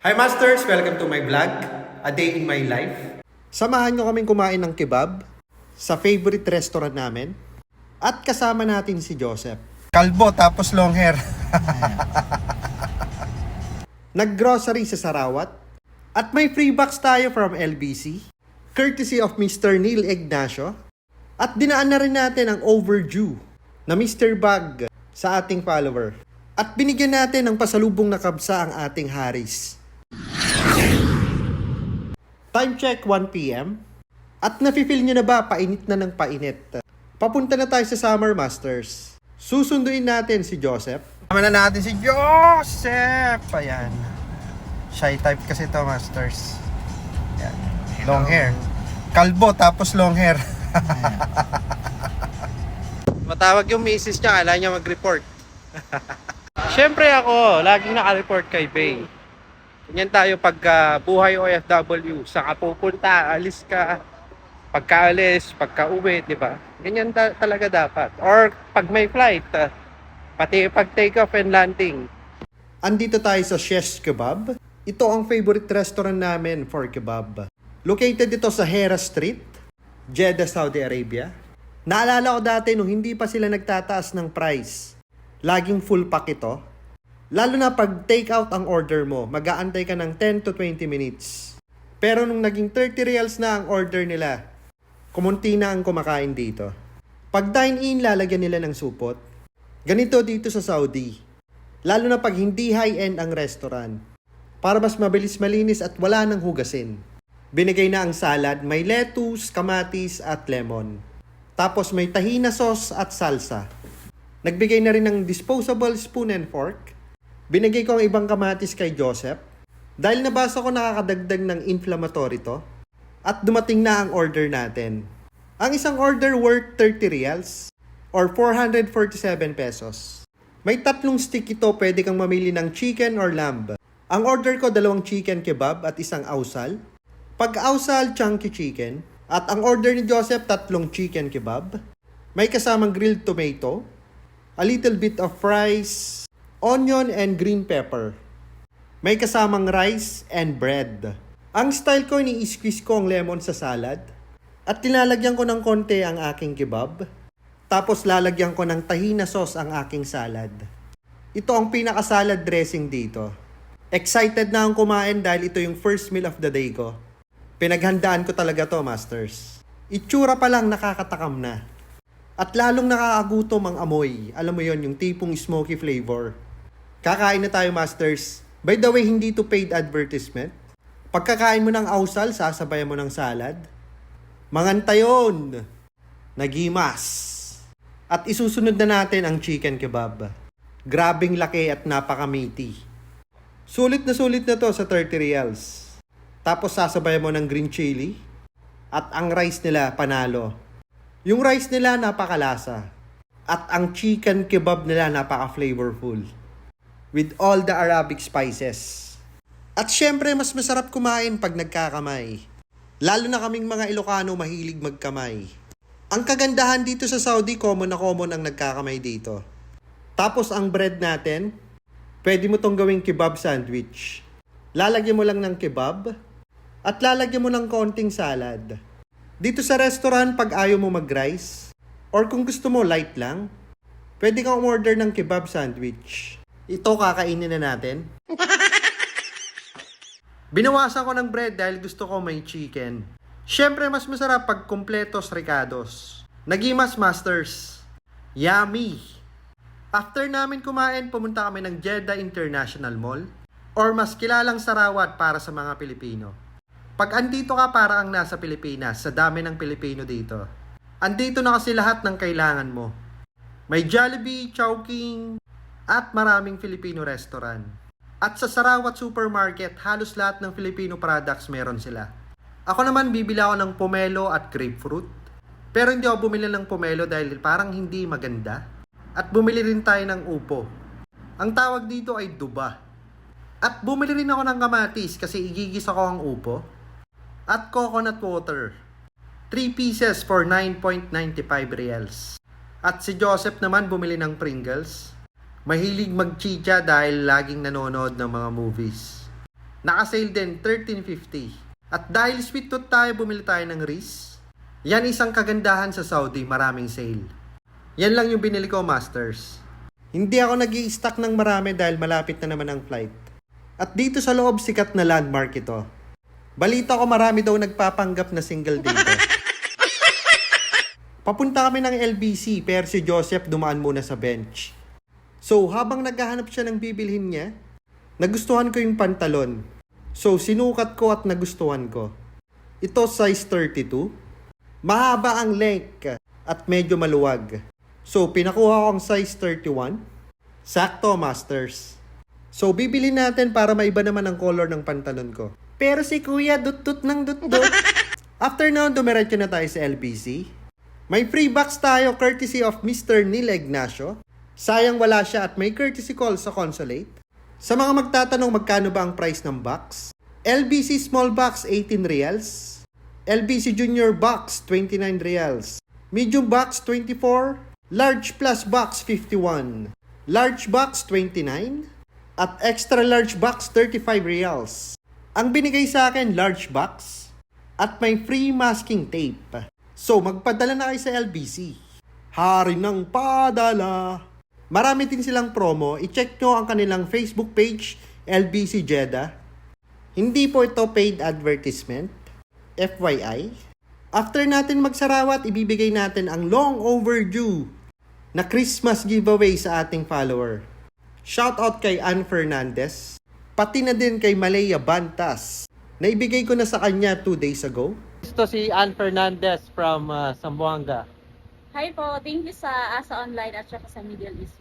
Hi Masters! Welcome to my vlog, A Day in My Life. Samahan nyo kaming kumain ng kebab sa favorite restaurant namin. At kasama natin si Joseph. Kalbo tapos long hair. Naggrocery sa Sarawat. At may free box tayo from LBC. Courtesy of Mr. Neil Ignacio. At dinaan na rin natin ang overdue na Mr. Bag sa ating follower. At binigyan natin ng pasalubong na kabsa ang ating Haris. Time check 1pm. At nafe-feel nyo na ba painit na ng painit? Papunta na tayo sa Summer Masters. Susunduin natin si Joseph. Tama na natin si Joseph! Ayan. Shy type kasi to Masters. Ayan. Long hair. Kalbo tapos long hair. Matawag yung misis niya, kailangan niya mag-report. Siyempre ako, laging naka-report kay Bay. Ganyan tayo pagka buhay OFW, sa pupunta, alis ka, pagkaalis, pagka-uwi, di ba? Ganyan ta- talaga dapat. Or pag may flight, ah, pati pag take off and landing. Andito tayo sa Shesh Kebab. Ito ang favorite restaurant namin for kebab. Located ito sa Hera Street, Jeddah, Saudi Arabia. Naalala ko dati nung hindi pa sila nagtataas ng price. Laging full pack ito. Lalo na pag take out ang order mo, mag-aantay ka ng 10 to 20 minutes. Pero nung naging 30 reals na ang order nila, kumunti na ang kumakain dito. Pag dine-in, lalagyan nila ng supot. Ganito dito sa Saudi. Lalo na pag hindi high-end ang restaurant. Para mas mabilis malinis at wala nang hugasin. Binigay na ang salad, may lettuce, kamatis at lemon. Tapos may tahina sauce at salsa. Nagbigay na rin ng disposable spoon and fork. Binigay ko ang ibang kamatis kay Joseph. Dahil nabasa ko nakakadagdag ng inflammatory to. At dumating na ang order natin. Ang isang order worth 30 reals or 447 pesos. May tatlong stick ito, pwede kang mamili ng chicken or lamb. Ang order ko dalawang chicken kebab at isang ausal. Pag ausal, chunky chicken. At ang order ni Joseph, tatlong chicken kebab. May kasamang grilled tomato, a little bit of fries, onion and green pepper. May kasamang rice and bread. Ang style ko, ni-squeeze ko ang lemon sa salad. At tinalagyan ko ng konti ang aking kebab. Tapos lalagyan ko ng tahina sauce ang aking salad. Ito ang pinaka-salad dressing dito. Excited na akong kumain dahil ito yung first meal of the day ko. Pinaghandaan ko talaga to, masters. Itsura pa lang nakakatakam na. At lalong nakakagutom ang amoy. Alam mo yon yung tipong smoky flavor. Kakain na tayo, masters. By the way, hindi to paid advertisement. Pagkakain mo ng ausal, sasabayan mo ng salad. Manganta yun! Nagimas. At isusunod na natin ang chicken kebab. Grabing laki at napakamiti. Sulit na sulit na to sa 30 reals. Tapos sasabayan mo ng green chili. At ang rice nila panalo. Yung rice nila napakalasa. At ang chicken kebab nila napaka-flavorful. With all the Arabic spices. At syempre mas masarap kumain pag nagkakamay. Lalo na kaming mga Ilocano mahilig magkamay. Ang kagandahan dito sa Saudi, common na common ang nagkakamay dito. Tapos ang bread natin, pwede mo tong gawing kebab sandwich. Lalagyan mo lang ng kebab at lalagyan mo ng konting salad. Dito sa restaurant, pag ayaw mo mag-rice, or kung gusto mo light lang, pwede kang order ng kebab sandwich. Ito kakainin na natin. Binawasan ko ng bread dahil gusto ko may chicken. Siyempre, mas masarap pag kumpletos ricados. Nagimas Masters. Yummy! After namin kumain, pumunta kami ng Jeddah International Mall or mas kilalang Sarawat para sa mga Pilipino. Pag andito ka para ang nasa Pilipinas, sa dami ng Pilipino dito. Andito na kasi lahat ng kailangan mo. May Jollibee, Chowking, at maraming Filipino restaurant. At sa Sarawat Supermarket, halos lahat ng Filipino products meron sila. Ako naman bibili ako ng pomelo at grapefruit. Pero hindi ako bumili ng pomelo dahil parang hindi maganda. At bumili rin tayo ng upo. Ang tawag dito ay duba. At bumili rin ako ng kamatis kasi igigis ako ang upo. At coconut water. 3 pieces for 9.95 reals. At si Joseph naman bumili ng Pringles. Mahilig magchicha dahil laging nanonood ng mga movies. Naka-sale din 1350. At dahil sweet tooth tayo, bumili tayo ng Reese. Yan isang kagandahan sa Saudi, maraming sale. Yan lang yung binili ko, Masters. Hindi ako nag stock ng marami dahil malapit na naman ang flight. At dito sa loob, sikat na landmark ito. Balita ko marami daw nagpapanggap na single dito. Papunta kami ng LBC pero si Joseph dumaan muna sa bench. So habang naghahanap siya ng bibilhin niya, nagustuhan ko yung pantalon. So sinukat ko at nagustuhan ko. Ito size 32. Mahaba ang length at medyo maluwag. So pinakuha ko ang size 31. Sakto, masters. So bibili natin para maiba naman ang color ng pantalon ko. Pero si kuya dut-dut ng dut-dut. After noon, dumiretso na tayo sa LBC. May free box tayo courtesy of Mr. Neil Ignacio. Sayang wala siya at may courtesy call sa consulate. Sa mga magtatanong magkano ba ang price ng box, LBC small box 18 reals, LBC junior box 29 reals, medium box 24, large plus box 51, large box 29, at extra large box 35 reals. Ang binigay sa akin large box at may free masking tape. So magpadala na kayo sa LBC. Hari ng padala. Marami din silang promo. I-check nyo ang kanilang Facebook page, LBC Jeddah. Hindi po ito paid advertisement. FYI. After natin magsarawat, ibibigay natin ang long overdue na Christmas giveaway sa ating follower. Shoutout kay Ann Fernandez. Pati na din kay Malaya Bantas. Naibigay ko na sa kanya 2 days ago. Ito si Ann Fernandez from uh, Zamboanga. Hi po, thank you sa Asa Online at saka sa Middle East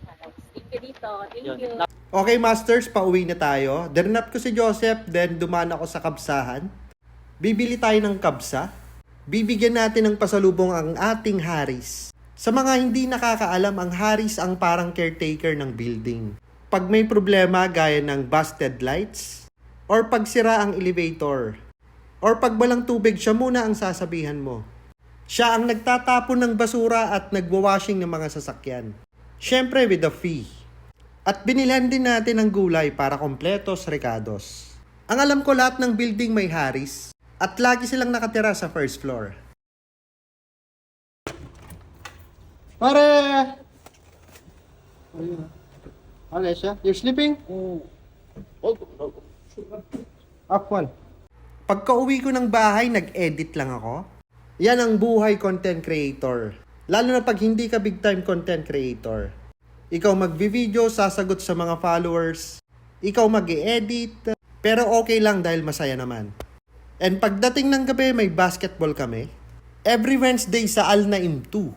you dito. Thank you. Okay, Masters, pauwi na tayo. Dernap ko si Joseph, then dumaan ako sa kabsahan. Bibili tayo ng kabsa. Bibigyan natin ng pasalubong ang ating Haris. Sa mga hindi nakakaalam, ang Haris ang parang caretaker ng building. Pag may problema gaya ng busted lights, or pag sira ang elevator, or pag walang tubig, siya muna ang sasabihan mo. Siya ang nagtatapon ng basura at nagwawashing ng mga sasakyan. Siyempre with a fee. At binilhan din natin ng gulay para kompletos recados. Ang alam ko lahat ng building may Haris at lagi silang nakatira sa first floor. Pare! Alessia, you're sleeping? Up one. Pagka uwi ko ng bahay, nag-edit lang ako. Yan ang buhay content creator. Lalo na pag hindi ka big time content creator. Ikaw magvi-video, sasagot sa mga followers. Ikaw mag edit Pero okay lang dahil masaya naman. And pagdating ng gabi, may basketball kami. Every Wednesday sa Al Naim 2.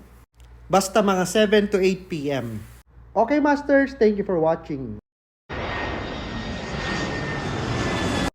Basta mga 7 to 8 p.m. Okay, Masters. Thank you for watching.